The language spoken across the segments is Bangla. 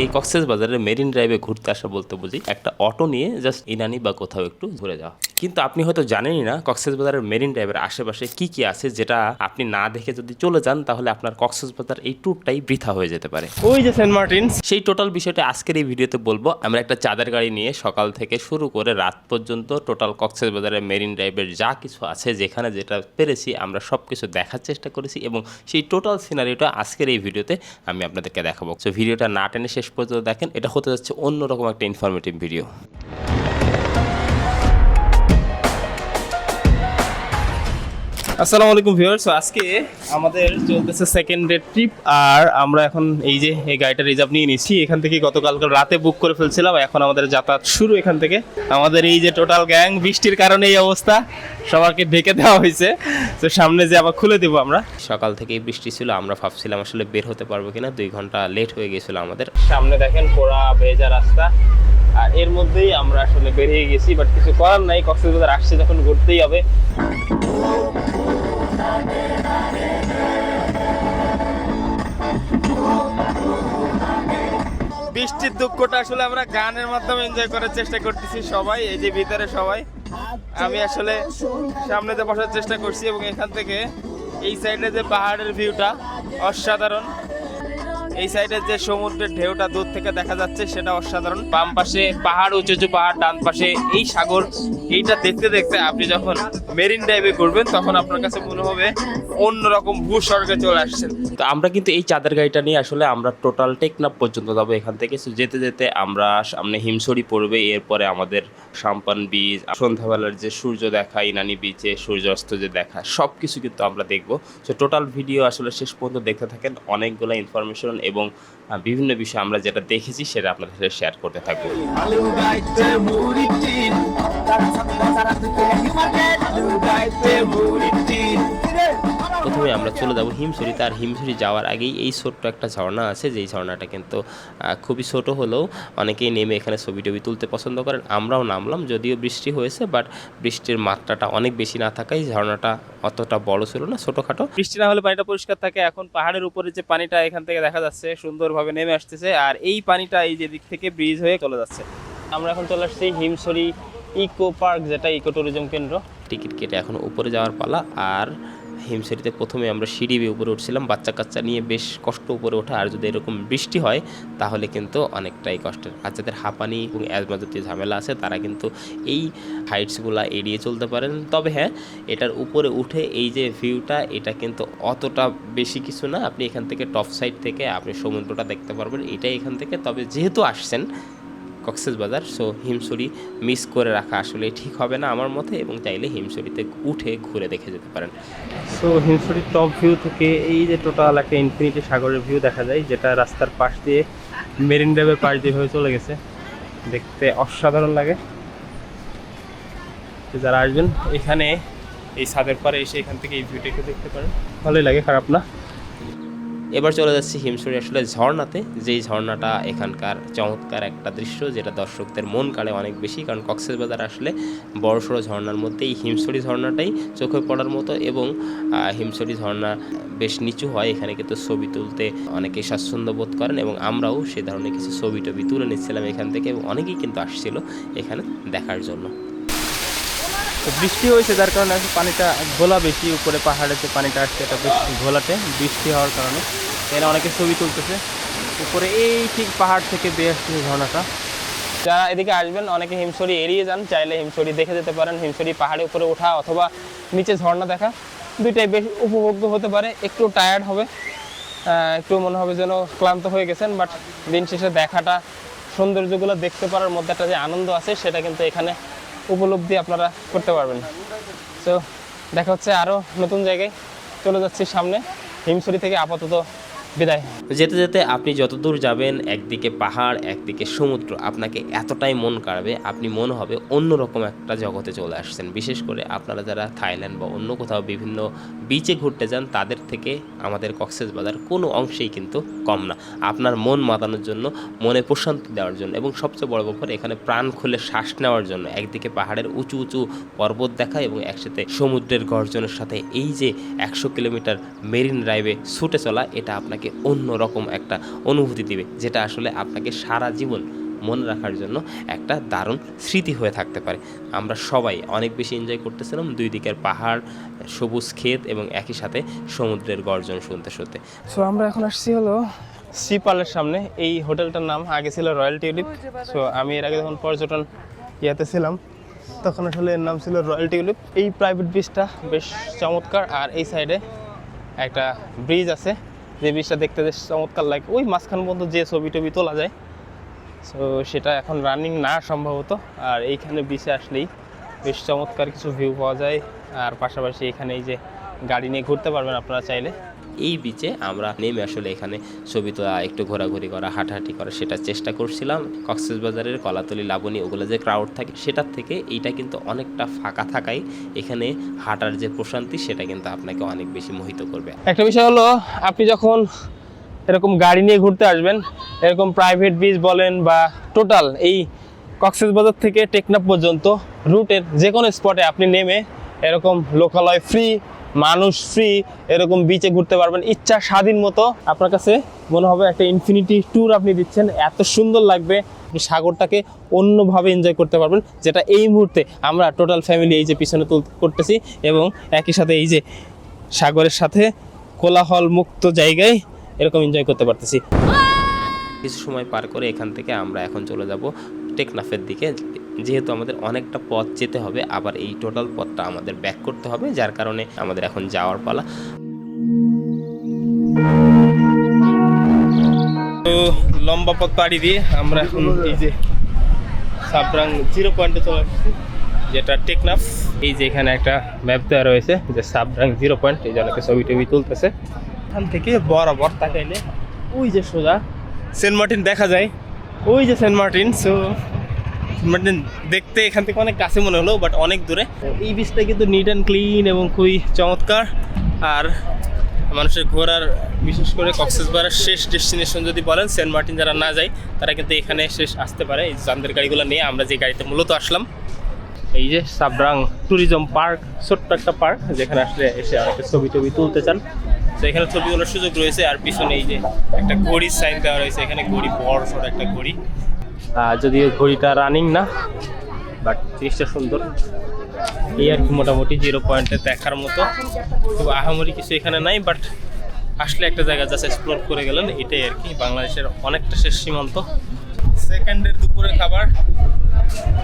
এই কক্সেস বাজারের মেরিন ড্রাইভে ঘুরতে আসা বলতে বুঝি একটা অটো নিয়ে জাস্ট ইনানি বা কোথাও একটু ঘুরে যাওয়া। কিন্তু আপনি হয়তো জানেনই না কক্সেস বাজারের মেরিন ড্রাইভের আশেপাশে কি কি আছে যেটা আপনি না দেখে যদি চলে যান তাহলে আপনার কক্সেস বাজার এই ট্যুরটাই বৃথা হয়ে যেতে পারে। ওই যে সেন্ট মার্টিন সেই টোটাল বিষয়টা আজকের এই ভিডিওতে বলব। আমরা একটা চাঁদের গাড়ি নিয়ে সকাল থেকে শুরু করে রাত পর্যন্ত টোটাল কক্সেস বাজারের মেরিন ড্রাইভের যা কিছু আছে যেখানে যেটা পেরেছি আমরা সব কিছু দেখার চেষ্টা করেছি এবং সেই টোটাল সিনারিটা আজকের এই ভিডিওতে আমি আপনাদেরকে দেখাবো। সো ভিডিওটা না টেনে শেষ পর্যন্ত দেখেন এটা হতে যাচ্ছে অন্যরকম একটা ইনফরমেটিভ ভিডিও আসসালামু আলাইকুম ভিউয়ার্স আজকে আমাদের চলতেছে সেকেন্ড ডে ট্রিপ আর আমরা এখন এই যে এই গাড়িটা রিজার্ভ নিয়ে নিচ্ছি। এখান থেকে গতকালকে রাতে বুক করে ফেলছিলাম, এখন আমাদের যাতায়াত শুরু এখান থেকে। আমাদের এই যে টোটাল গ্যাং বৃষ্টির কারণে এই অবস্থা সবাইকে ঢেকে দেওয়া হয়েছে। তো সামনে যে আবার খুলে দেবো আমরা। সকাল থেকেই বৃষ্টি ছিল, আমরা ভাবছিলাম আসলে বের হতে পারব কিনা, দুই ঘণ্টা লেট হয়ে গেছিল আমাদের। সামনে দেখেন পোড়া, ভেজা রাস্তা। আর এর মধ্যেই আমরা আসলে বেরিয়ে গেছি বাট কিছু করার নাই কক্সবাজার আসছে যখন ঘুরতেই হবে। বৃষ্টির দুঃখটা আসলে আমরা গানের মাধ্যমে এনজয় করার চেষ্টা করতেছি সবাই, এই যে ভিতরে সবাই। আমি আসলে সামনেতে বসার চেষ্টা করছি এবং এখান থেকে এই সাইডে যে পাহাড়ের ভিউটা অসাধারণ। এই সাইডে যে সমুদ্রের ঢেউটা দূর থেকে দেখা যাচ্ছে, সেটা অসাধারণ। বাম পাশে পাহাড়, উঁচু উঁচু পাহাড়, ডান পাশে এই সাগর। এইটা দেখতে দেখতে আপনি যখন মেরিন ড্রাইভে করবেন তখন আপনার কাছে মনে হবে অন্যরকম ভূস্বর্গে চলে আসছেন। তো আমরা কিন্তু এই চাঁদের গাড়িটা নিয়ে আসলে আমরা টোটাল টেকনাপ পর্যন্ত যাব এখান থেকে। যেতে যেতে আমরা সামনে হিমসরি পড়বে, এরপরে আমাদের সাম্পান বীজ সন্ধ্যাবেলার যে সূর্য দেখা, ইনানি বিচে সূর্যাস্ত যে দেখা সব কিছু কিন্তু আমরা দেখব। তো টোটাল ভিডিও আসলে শেষ পর্যন্ত দেখতে থাকেন। অনেকগুলো ইনফরমেশন এবং বিভিন্ন বিষয় আমরা যেটা দেখেছি সেটা আপনাদের সাথে শেয়ার করতে থাকব। আলু প্রথমে আমরা চলে যাব হিমছড়িতে তার হিমছড়ি যাওয়ার আগেই এই ছোট্ট একটা ঝর্ণা আছে যেই ঝর্ণাটা কিন্তু খুবই ছোট হলেও অনেকেই নেমে এখানে ছবি টবি তুলতে পছন্দ করেন। আমরাও নামলাম যদিও বৃষ্টি হয়েছে বাট বৃষ্টির মাত্রাটা অনেক বেশি না থাকায় ঝর্ণাটা অতটা বড় ছিল না ছোটোখাটো। বৃষ্টি না হলে পানিটা পরিষ্কার থাকে। এখন পাহাড়ের উপরে যে পানিটা এখান থেকে দেখা যাচ্ছে সুন্দরভাবে নেমে আসতেছে আর এই পানিটা এই যে দিক থেকে ব্রিজ হয়ে চলে যাচ্ছে। আমরা এখন চলে আসছি হিমছড়ি ইকো পার্ক যেটা ইকো ট্যুরিজম কেন্দ্র। টিকিট কেটে এখন উপরে যাওয়ার পালা আর হিমছড়িতে প্রথমে আমরা সিঁড়ি বেয়ে উপরে উঠছিলাম। বাচ্চা কাচ্চা নিয়ে বেশ কষ্ট উপরে ওঠা আর যদি এরকম বৃষ্টি হয়, তাহলে কিন্তু অনেকটাই কষ্টের। আর যাদের হাঁপানি এবং অ্যাজমা জাতীয় ঝামেলা আছে, তারা কিন্তু এই হাইটসগুলো এড়িয়ে চলতে পারেন। তবে হ্যাঁ এটার উপরে উঠে এই যে ভিউটা এটা কিন্তু অতটা বেশি কিছু না। আপনি এখান থেকে টপ সাইড থেকে আপনি সমুদ্রটা দেখতে পারবেন, এটাই এখান থেকে। তবে যেহেতু আসছেন কক্সেস বাজার। সো হিমছড়ি মিস করে রাখা আসলে ঠিক হবে না আমার মতে এবং চাইলে হিমছড়িতে উঠে ঘুরে দেখে যেতে পারেন। সো হিমছড়ির টপ ভিউ থেকে এই যে টোটাল একটা ইনফিনিটি সাগরের ভিউ দেখা যায়, যেটা রাস্তার পাশ দিয়ে মেরিন ড্রাইভের পাশ দিয়ে হয়ে চলে গেছে। দেখতে অসাধারণ লাগে। যারা আসবেন, এখানে এই ছাদের পরে এসে এখান থেকে এই ভিউটা একটু দেখতে পারেন। ভালোই লাগে, খারাপ না। এবার চলে যাচ্ছি হিমছড়ি আসলে ঝর্ণাতে। যেই ঝর্ণাটা এখানকার চমৎকার একটা দৃশ্য, যেটা দর্শকদের মন কাড়ে অনেক বেশি। কারণ কক্সেস বাজার আসলে বড়সড় ঝর্ণার মধ্যে এই হিমছড়ি ঝর্ণাটাই চোখে পড়ার মতো এবং হিমছড়ি ঝর্ণা বেশ নিচু হয়। এখানে কিন্তু ছবি তুলতে অনেকে স্বাচ্ছন্দ্য বোধ করেন এবং আমরাও সে ধরনের কিছু ছবি টবি তুলে নিচ্ছিলাম এখান থেকে এবং অনেকেই কিন্তু আসছিল এখানে দেখার জন্য। বৃষ্টি হয়েছে, যার কারণে এখন পানিটা ঘোলা বেশি, উপরে পাহাড়ে যে পানিটা আসছে এটা বেশ ঘোলাটে, বৃষ্টি হওয়ার কারণে। এরা অনেকে ছবি তুলতেছে। উপরে এই ঠিক পাহাড় থেকে বেয়ে আসছে ঝর্ণাটা। যারা এদিকে আসবেন, অনেকে হিমছড়ি এড়িয়ে যান, চাইলে হিমছড়ি দেখে যেতে পারেন। হিমছড়ি পাহাড়ে উপরে ওঠা অথবা নিচে ঝর্ণা দেখা, দুইটাই বেশ উপভোগ্য হতে পারে। একটু টায়ার্ড হবে একটু মনে হবে যেন ক্লান্ত হয়ে গেছেন বাট দিন শেষে দেখাটা, সৌন্দর্যগুলো দেখতে পারার মধ্যে একটা যে আনন্দ আছে, সেটা কিন্তু এখানে উপলব্ধি আপনারা করতে পারবেন। তো দেখা হচ্ছে আরও নতুন জায়গায়। চলে যাচ্ছি সামনে। হিমসরি থেকে আপাতত বিদায়। যেতে যেতে আপনি যতদূর যাবেন, একদিকে পাহাড়, একদিকে সমুদ্র, আপনাকে এতটাই মন কাড়বে, আপনি মনে হবে অন্যরকম একটা জগতে চলে আসছেন। বিশেষ করে আপনারা যারা থাইল্যান্ড বা অন্য কোথাও বিভিন্ন বিচে ঘুরতে যান, তাদের থেকে আমাদের কক্সেস বাজার কোনো অংশেই কিন্তু কম না। আপনার মন মাতানোর জন্য, মনে প্রশান্তি দেওয়ার জন্য এবং সবচেয়ে বড় ব্যাপার, এখানে প্রাণ খুলে শ্বাস নেওয়ার জন্য। একদিকে পাহাড়ের উঁচু উঁচু পর্বত দেখা এবং একসাথে সমুদ্রের গর্জনের সাথে এই যে একশো কিলোমিটার মেরিন ড্রাইভে ছুটে চলা, এটা আপনাকে আপনাকে অন্য রকম একটা অনুভূতি দিবে, যেটা আসলে আপনাকে সারা জীবন মনে রাখার জন্য একটা দারুণ স্মৃতি হয়ে থাকতে পারে। আমরা সবাই অনেক বেশি এনজয় করতেছিলাম দুই দিকের পাহাড়, সবুজ ক্ষেত এবং একই সাথে সমুদ্রের গর্জন শুনতে শুনতে। সো আমরা এখন আসছি হলো সিপালের সামনে। এই হোটেলটার নাম আগে ছিল রয়্যাল টিউলিপ সো আমি এর আগে যখন পর্যটন ইয়াতে ছিলাম, তখন আসলে এর নাম ছিল রয়্যাল টিউলিপ এই প্রাইভেট ব্রিজটা বেশ চমৎকার। আর এই সাইডে একটা ব্রিজ আছে। যে বিষটা দেখতে বেশ চমৎকার লাগে। ওই মাঝখান পর্যন্ত যে ছবি টবি তোলা যায়। সো সেটা এখন রানিং না সম্ভবত। আর এইখানে বিচে আসলেই বেশ চমৎকার কিছু ভিউ পাওয়া যায়। আর পাশাপাশি এখানে এই যে গাড়ি নিয়ে ঘুরতে পারবেন আপনারা চাইলে। এই বিচে আমরা নেমে আসলে এখানে ছবি তোলা, একটু ঘোরাঘুরি করা, হাঁটাহাঁটি করা সেটা চেষ্টা করছিলাম। কক্সবাজারের কলাতলি, লাবণী ওগুলো যে ক্রাউড থাকে সেটার থেকে এইটা কিন্তু অনেকটা ফাঁকা থাকায় এখানে হাঁটার যে প্রশান্তি সেটা কিন্তু আপনাকে অনেক বেশি মোহিত করবে। একটা বিষয় হলো, আপনি যখন এরকম গাড়ি নিয়ে ঘুরতে আসবেন, এরকম প্রাইভেট বিচ বলেন বা টোটাল এই কক্সবাজার থেকে টেকনাফ পর্যন্ত রুটের যে কোনো স্পটে আপনি নেমে এরকম লোকালয় ফ্রি মানুষ ফ্রি এরকম বিচে ঘুরতে পারবেন। ইচ্ছা স্বাধীন মতো। আপনার কাছে মনে হবে একটা ইনফিনিটি ট্যুর আপনি দিচ্ছেন। এত সুন্দর লাগবে। আপনি সাগরটাকে অন্যভাবে এনজয় করতে পারবেন, যেটা এই মুহূর্তে আমরা টোটাল ফ্যামিলি এই যে পিছনে তুল করতেছি এবং একই সাথে এই যে সাগরের সাথে কোলাহল মুক্ত জায়গায় এরকম এনজয় করতে পারতেছি। কিছু সময় পার করে এখান থেকে আমরা এখন চলে যাব টেকনাফের দিকে। যেহেতু আমাদের অনেকটা পথ যেতে হবে, আবার এই টোটাল পথটা আমাদের ব্যাক করতে হবে, যার কারণে আমাদের এখন যাওয়ার পালা। তো লম্বা পথ পাড়ি দিয়ে আমরা এখন এই যে সাবরাং জিরো পয়েন্টে চলে যেটা টেকনাফ। এই যে এখানে একটা ম্যাপ দেওয়া রয়েছে যে সাবরাং জিরো পয়েন্ট এই যে অনেকে ছবি টবি তুলতেছে। এখান থেকে বরাবর তাকাইলে ওই যে সোজা সেন্ট মার্টিন দেখা যায়, ওই যে সেন্ট মার্টিন সো মার্টিন দেখতে এখান থেকে অনেক কাছে মনে হলো বাট অনেক দূরে। এই বীজটা কিন্তু নিট অ্যান্ড ক্লিন এবং খুবই চমৎকার। আর মানুষের ঘোরার, বিশেষ করে কক্সবাজারের শেষ ডেস্টিনেশন যদি বলেন, সেন্ট মার্টিন যারা না যায়, তারা কিন্তু এখানে শেষ আসতে পারে। এই চান্দের গাড়িগুলো নিয়ে আমরা যে গাড়িতে মূলত আসলাম, এই যে সাবরাং ট্যুরিজম পার্ক ছোট্ট একটা পার্ক যেখানে আসলে এসে অনেকে ছবি টবি তুলতে চান। তো এখানে ছবি তোলার সুযোগ রয়েছে, আর পিছনে এই যে একটা ঘড়ির সাইন দেওয়া রয়েছে, এখানে ঘড়ি বড় ছোট একটা ঘড়ি। যদিও ঘড়িটা রানিং না বাট জিনিসটা সুন্দর। এই আর কি মোটামুটি জিরো পয়েন্টে দেখার মতো। খুব আহামরি কিছু এখানে নাই বাট আসলে একটা জায়গা জাস্ট এক্সপ্লোর করে গেলেন, এটাই আর কি। বাংলাদেশের অনেকটা শেষ সীমান্ত। সেকেন্ডের দুপুরে খাবার।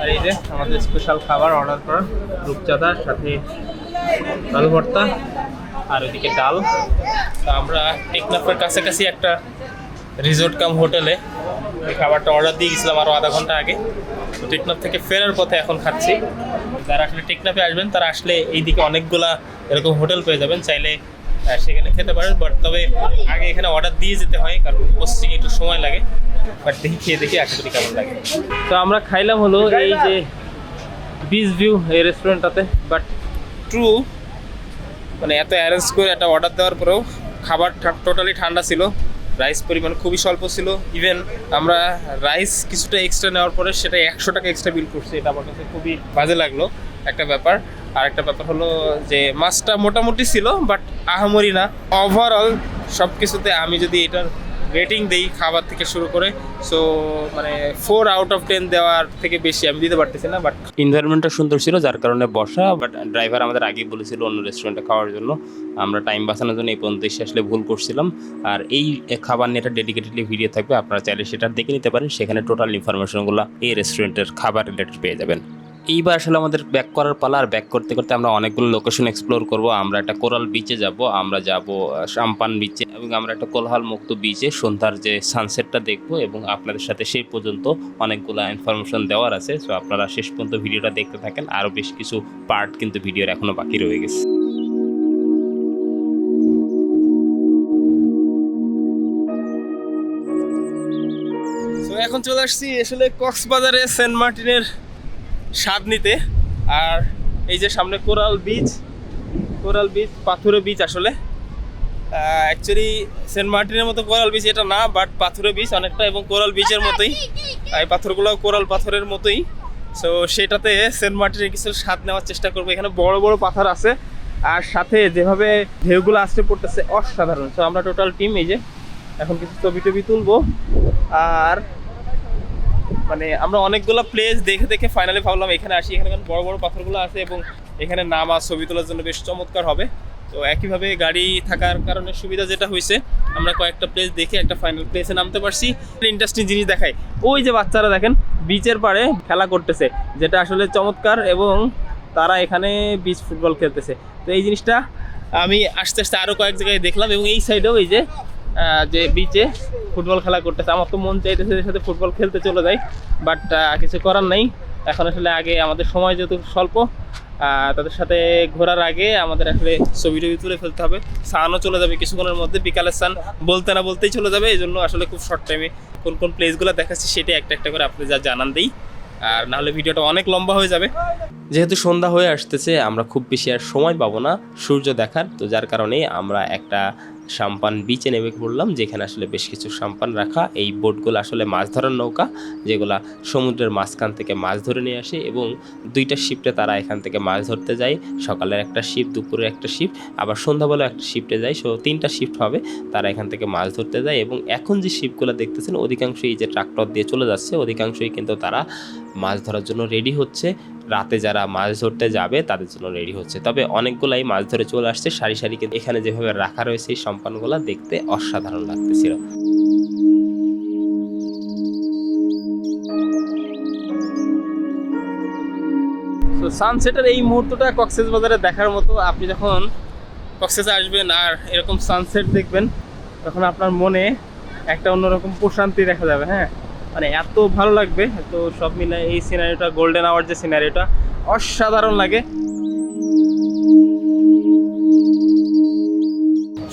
আর এই যে আমাদের স্পেশাল খাবার অর্ডার করা রূপচাঁদার সাথে আলু ভর্তা, আর ওইদিকে ডাল। তো আমরা টেকনাফের কাছাকাছি একটা রিসোর্ট কাম হোটেলে এই খাবারটা অর্ডার দিয়ে গেছিলাম আরও আধা ঘণ্টা আগে। তো টেকনাফ থেকে ফেরার পথে এখন খাচ্ছি। যারা আসলে টেকনাফে আসবেন তারা আসলে এইদিকে অনেকগুলা এরকম হোটেল পেয়ে যাবেন। চাইলে সেখানে খেতে পারেন। বাট তবে আগে এখানে অর্ডার দিয়ে যেতে হয় কারণ প্রসেসিং একটু সময় লাগে। বাট দেখি খেয়ে দেখি আশা করি কেমন লাগে। তো আমরা খাইলাম হলো এই যে বিচ ভিউ এই রেস্টুরেন্টটাতে বাট ট্রু মানে এত অ্যারেঞ্জ করে একটা অর্ডার দেওয়ার পরেও খাবার টোটালি ঠান্ডা ছিল। রাইস পরিমাণ খুবই স্বল্প ছিল। ইভেন আমরা রাইস কিছুটা এক্সট্রা নেওয়ার পরে সেটা একশো টাকা এক্সট্রা বিল করছি, এটা আমার কাছে খুবই বাজে লাগল একটা ব্যাপার। আর একটা ব্যাপার হলো যে মাছটা মোটামুটি ছিল বাট আহামরি না। ওভারঅল সব কিছুতে আমি যদি এটার রেটিং দেই খাবার থেকে শুরু করে। সো মানে ফোর আউট অফ টেন দেওয়ার থেকে বেশি আমি দিতে পারতেছি না বাট এনভায়রনমেন্টটা সুন্দর ছিল, যার কারণে বসা বাট ড্রাইভার আমাদের আগেই বলেছিল অন্য রেস্টুরেন্টে খাওয়ার জন্য। আমরা টাইম বাঁচানোর জন্য এই পর্যন্ত এসে আসলে ভুল করছিলাম। আর এই খাবার নিয়ে একটা ডেডিকেটেডলি ভিডিও থাকবে, আপনারা চাইলে সেটা দেখে নিতে পারেন। সেখানে টোটাল ইনফরমেশনগুলো এই রেস্টুরেন্টের খাবার রিলেটেড পেয়ে যাবেন। এইবার আসলে আমাদের ব্যাক করার পালা আর ব্যাক করতে করতে আমরা অনেকগুলো লোকেশন এক্সপ্লোর করব। আমরা একটা কোরাল বিচে যাব, আমরা যাব সাম্পান বিচে এবং আমরা একটা কোলহাল মুক্ত বিচে সন্ধ্যার যে সানসেটটা দেখব এবং আপনাদের সাথে সেই পর্যন্ত অনেকগুলো ইনফরমেশন দেওয়ার আছে। সো আপনারা শেষ পর্যন্ত ভিডিওটা দেখতে থাকেন। আরও বেশ কিছু পার্ট কিন্তু ভিডিওর এখনও বাকি রয়ে গেছে। এখন চলে আসছি আসলে কক্সবাজারে সেন্ট মার্টিনের স্বাদ নিতে। আর এই যে সামনে কোরাল বিচ কোরাল বিচ, পাথুরে বিচ আসলে। অ্যাকচুয়ালি সেন্ট মার্টিনের মতো কোরাল বিচ এটা না বাট পাথুরে বিচ অনেকটা এবং কোরাল বিচের মতোই। এই পাথরগুলো কোরাল পাথরের মতোই। সো সেটাতে সেন্ট মার্টিনের কিছু স্বাদ নেওয়ার চেষ্টা করব। এখানে বড় বড় পাথর আছে। আর সাথে যেভাবে ঢেউগুলো আসতে পড়তেছে, অসাধারণ। সো আমরা টোটাল টিম এই যে, এখন কিছু ছবি টবি তুলবো। আর মানে আমরা অনেকগুলো প্লেস দেখে দেখে ফাইনালি ভাবলাম এখানে আসি। এখানে বড় বড় পাথরগুলো আছে এবং এখানে নামা, ছবি তোলার জন্য বেশ চমৎকার হবে। তো একইভাবে গাড়ি থাকার কারণে সুবিধা যেটা হয়েছে, আমরা কয়েকটা প্লেস দেখে একটা ফাইনাল প্লেসে নামতে পারছি। ইন্টারেস্টিং জিনিস দেখাই। ওই যে বাচ্চারা দেখেন বিচের পাড়ে খেলা করতেছে, যেটা আসলে চমৎকার এবং তারা এখানে বিচ ফুটবল খেলতেছে। তো এই জিনিসটা আমি আস্তে আস্তে আরও কয়েক জায়গায় দেখলাম এবং এই সাইডেও এই যে যে বিচে ফুটবল খেলা করতেছে। আমার তো মন চাইতেছে সাথে ফুটবল খেলতে চলে যাই বাট কিছু করার নাই। এখন আসলে আগে আমাদের সময় যেহেতু স্বল্প তাদের সাথে ঘোরার আগে আমাদের আসলে ছবি টবি তুলে ফেলতে হবে। সানও চলে যাবে কিছুক্ষণের মধ্যে বিকালের সান বলতে না বলতেই চলে যাবে এই জন্য আসলে খুব শর্ট টাইমে কোন কোন প্লেসগুলো দেখাচ্ছি সেটা একটা একটা করে আপনি যা জানান দিই। আর নাহলে ভিডিওটা অনেক লম্বা হয়ে যাবে। যেহেতু সন্ধ্যা হয়ে আসতেছে, আমরা খুব বেশি আর সময় পাবো না সূর্য দেখার, তো যার কারণে আমরা একটা সাম্পান বিচে নেমে পড়লাম, যেখানে আসলে বেশ কিছু সাম্পান রাখা। এই বোটগুলো আসলে মাছ ধরার নৌকা, যেগুলা সমুদ্রের মাঝখান থেকে মাছ ধরে নিয়ে আসে এবং দুইটা শিফটে তারা এখান থেকে মাছ ধরতে যায়। সকালের একটা শিফট, দুপুরের একটা শিফট, আবার সন্ধ্যাবেলা একটা শিফটে যায়। সো তিনটা শিফট হবে, তারা এখান থেকে মাছ ধরতে যায় এবং এখন যে শিপগুলো দেখতেছেন, অধিকাংশই যে ট্রাক্টর দিয়ে চলে যাচ্ছে, অধিকাংশই কিন্তু তারা মাছ ধরার জন্য রেডি হচ্ছে। রাতে যারা মাছ ধরতে যাবে, তাদের জন্য রেডি হচ্ছে। তবে অনেকগুলাই মাছ ধরে চলে আসছে সারি সারি কিন্তু এখানে যেভাবে রাখা রয়েছে, এই সম্পানগুলো দেখতে অসাধারণ লাগতেছিল। তো সানসেটের এই মুহূর্তটা কক্সেস বাজারে দেখার মতো আপনি যখন কক্সেসে আসবেন আর এরকম সানসেট দেখবেন, তখন আপনার মনে একটা অন্যরকম প্রশান্তি দেখা যাবে হ্যাঁ? মানে এত ভালো লাগবে তো সব মিলে এই সিনারিটা গোল্ডেন আওয়ার যে সিনারিটা অসাধারণ লাগে।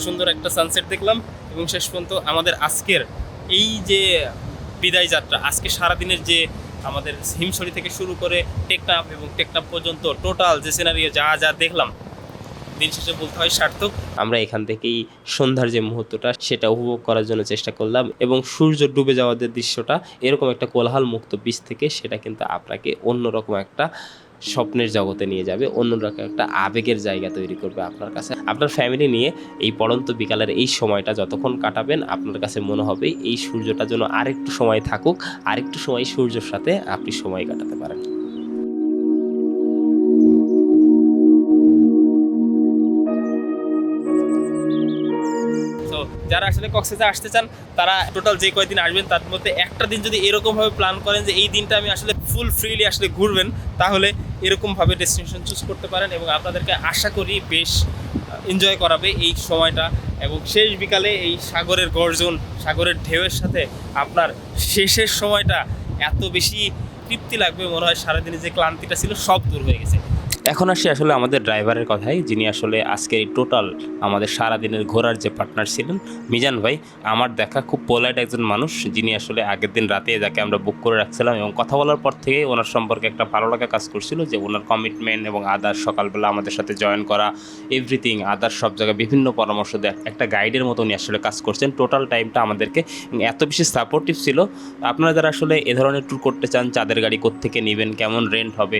সুন্দর একটা সানসেট দেখলাম এবং শেষ পর্যন্ত আমাদের আজকের এই যে বিদায় যাত্রা, আজকে সারাদিনের যে আমাদের হিমছড়ি থেকে শুরু করে টেকনাফ এবং টেকনাফ পর্যন্ত টোটাল যে সিনারিও যা যা দেখলাম দিন শেষে বলতে হয় সার্থক। আমরা এখান থেকেই সন্ধ্যার যে মুহূর্তটা, সেটা উপভোগ করার জন্য চেষ্টা করলাম এবং সূর্য ডুবে যাওয়ার যে দৃশ্যটা এরকম একটা কোলাহল মুক্ত বীজ থেকে সেটা কিন্তু আপনাকে অন্যরকম একটা স্বপ্নের জগতে নিয়ে যাবে, অন্যরকম একটা আবেগের জায়গা তৈরি করবে আপনার কাছে। আপনার ফ্যামিলি নিয়ে এই পড়ন্ত বিকালের এই সময়টা যতক্ষণ কাটাবেন, আপনার কাছে মনে হবে এই সূর্যটা যেন আরেকটু সময় থাকুক, আরেকটু সময় সূর্যের সাথে আপনি সময় কাটাতে পারেন। যারা আসলে কক্সেসে আসতে চান, তারা টোটাল যে কয়দিন আসবেন, তার মধ্যে একটা দিন যদি এরকমভাবে প্ল্যান করেন যে এই দিনটা আমি আসলে ফুল ফ্রিলি আসলে ঘুরবেন, তাহলে এরকমভাবে ডেস্টিনেশন চুজ করতে পারেন এবং আপনাদেরকে আশা করি বেশ এনজয় করাবে এই সময়টা এবং শেষ বিকালে এই সাগরের গর্জন, সাগরের ঢেউয়ের সাথে আপনার শেষের সময়টা এত বেশি তৃপ্তি লাগবে, মনে হয় সারাদিনে যে ক্লান্তিটা ছিল সব দূর হয়ে গেছে। এখন আসি আসলে আমাদের ড্রাইভারের কথাই যিনি আসলে আজকের এই টোটাল আমাদের সারাদিনের ঘোরার যে পার্টনার ছিলেন, মিজান ভাই, আমার দেখা খুব পোলাইট একজন মানুষ, যিনি আসলে আগের দিন রাতে যাকে আমরা বুক করে রাখছিলাম এবং কথা বলার পর থেকে ওনার সম্পর্কে একটা ভালো লাগা কাজ করছিল যে ওনার কমিটমেন্ট এবং আদার সকালবেলা আমাদের সাথে জয়েন করা এভরিথিং আদার সব জায়গায় বিভিন্ন পরামর্শ দেয়, একটা গাইডের মতো উনি আসলে কাজ করছেন। টোটাল টাইমটা আমাদেরকে এত বেশি সাপোর্টিভ ছিল। আপনারা যারা আসলে এ ধরনের ট্যুর করতে চান, চাঁদের গাড়ি কোত্থেকে নেবেন, কেমন রেন্ট হবে,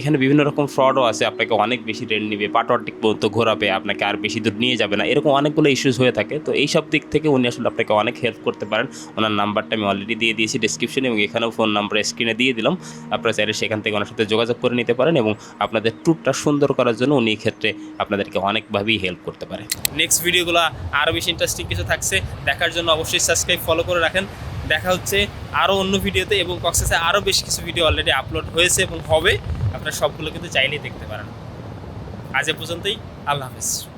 এখানে বিভিন্ন রকম ফ্রডও আছে, আপনাকে অনেক বেশি রেন্ট নিবে পাটোয়াটিক পর্যন্ত ঘোরাবে, আপনাকে আর বেশি দূর নিয়ে যাবে না, এরকম অনেকগুলো ইস্যুস হয়ে থাকে। তো এই সব দিক থেকে উনি আসলে আপনাকে অনেক হেল্প করতে পারেন। ওনার নাম্বারটা আমি অলরেডি দিয়ে দিয়েছি ডিসক্রিপশনে এবং এখানেও ফোন নাম্বার স্ক্রিনে দিয়ে দিলাম। আপনারা চাইলে সেখান থেকে ওনার সাথে যোগাযোগ করে নিতে পারেন এবং আপনাদের ট্যুরটা সুন্দর করার জন্য উনি ক্ষেত্রে আপনাদেরকে অনেকভাবেই হেল্প করতে পারে। নেক্সট ভিডিওগুলো আরও বেশি ইন্টারেস্টিং কিছু থাকছে, দেখার জন্য অবশ্যই সাবস্ক্রাইব ফলো করে রাখেন। দেখা হচ্ছে আরও অন্য ভিডিওতে এবং কক্সেসে আরও বেশ কিছু ভিডিও অলরেডি আপলোড হয়েছে এবং হবে। আপনারা সবগুলো কিন্তু চাইলেই দেখতে পারেন। আজ এ পর্যন্তই। আল্লাহ হাফিজ।